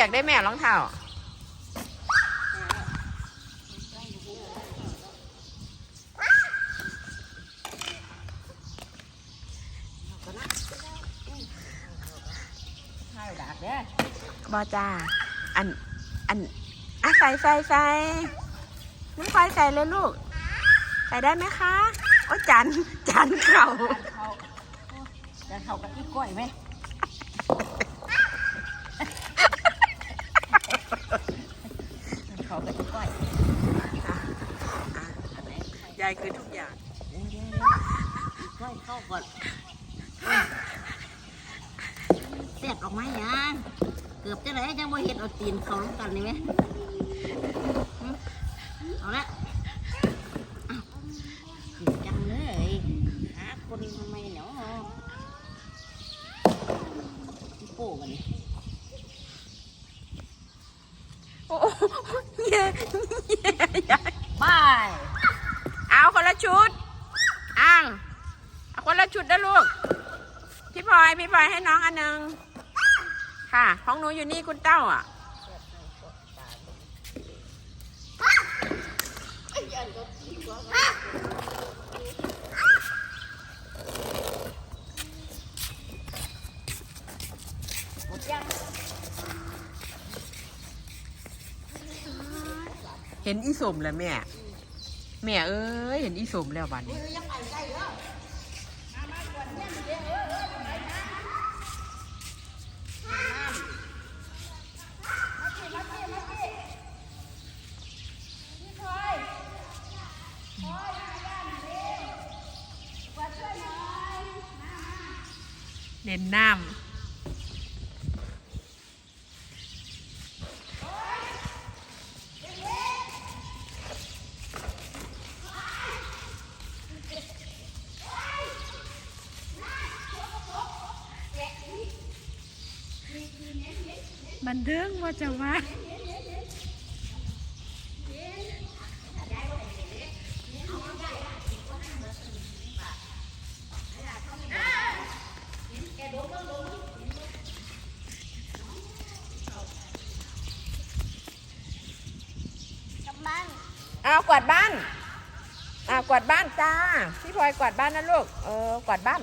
อยากได้แม่รองเท้าข้าวดากเด้อบอจ้า อัน อันอะใส่ใส่ใส่น้องพลอยใส่เลยลูก ใส่ได้ไหมคะ โอ้จัน จันเข่าเขาจะเขากับอีกล้วยไหมเขากับอีกล้วย ยาย คือทุกอย่างเดี๋ยวๆๆอีกล้วยเข้าก่อนเสร็จออกมายังเกือบจะไหนจังบ่เห็ดเอาตีนเขาลงกันนี่ไหมเอาละจังเลยหาคนทำไมเนาะโป้กันนี่โอ้ยาย บาย เอาคนละ ชุดอ้างเอาคนละชุดนะลูก พี่พลอย พี่พลอยให้น้องอันหนึ่งค่ะ ของหนูอยู่นี่คุณเต้าอะเห็นอีสมแล้วแม่ แม่เอ้ยเห็นอีสมแล้วบัดนี้เล่นน้ำ บันเทิงว่าจะว่ากำลังเอากวาดบ้านอ่ากวาดบ้านจ้า พี่พลอยกวาดบ้านนะลูก เออกวาดบ้าน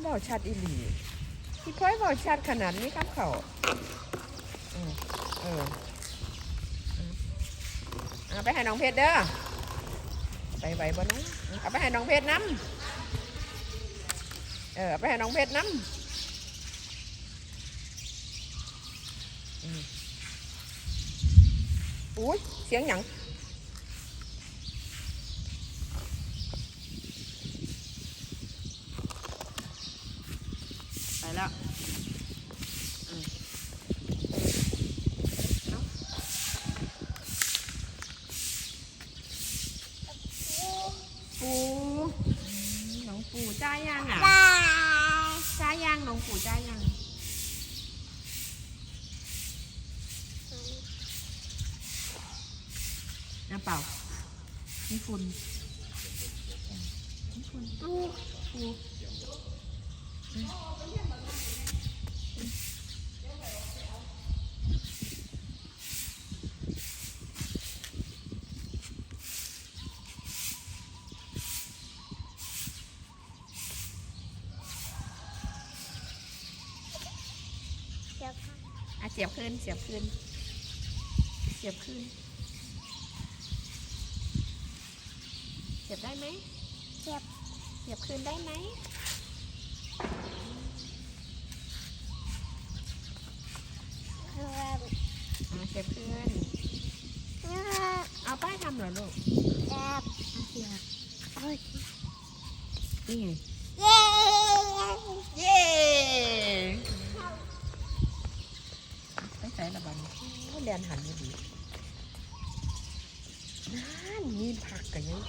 เบาชัดอีหลี พี่พลอยเบาชัดขนาดนี้ครับเขาเออเอาไปให้น้องเพชรเด้อไปไหวบ่นะเอาไปให้น้องเพชรน้ำเออเอาไปให้น้องเพชรน้ำอุ้ยเสียงหยัง แล้วปูหลวงปู่จ้ายังอะจ้ายังหลวงปู่จ้ายังน้ำเปล่านี่ฝุ่นนี่ฝุ่นปูปู อะเสียบขึ้น เสียบขึ้น เสียบขึ้น เสียบได้ไหม เสียบ เสียบขึ้นได้ไหมอะเสียบขึ้น เอาป้ายทำเหรอลูกเอาเสียบนี่ไงเย้ไปใส่ละบันโอ้เรียนหันอยู่ดีนั่นมีผักกันยัง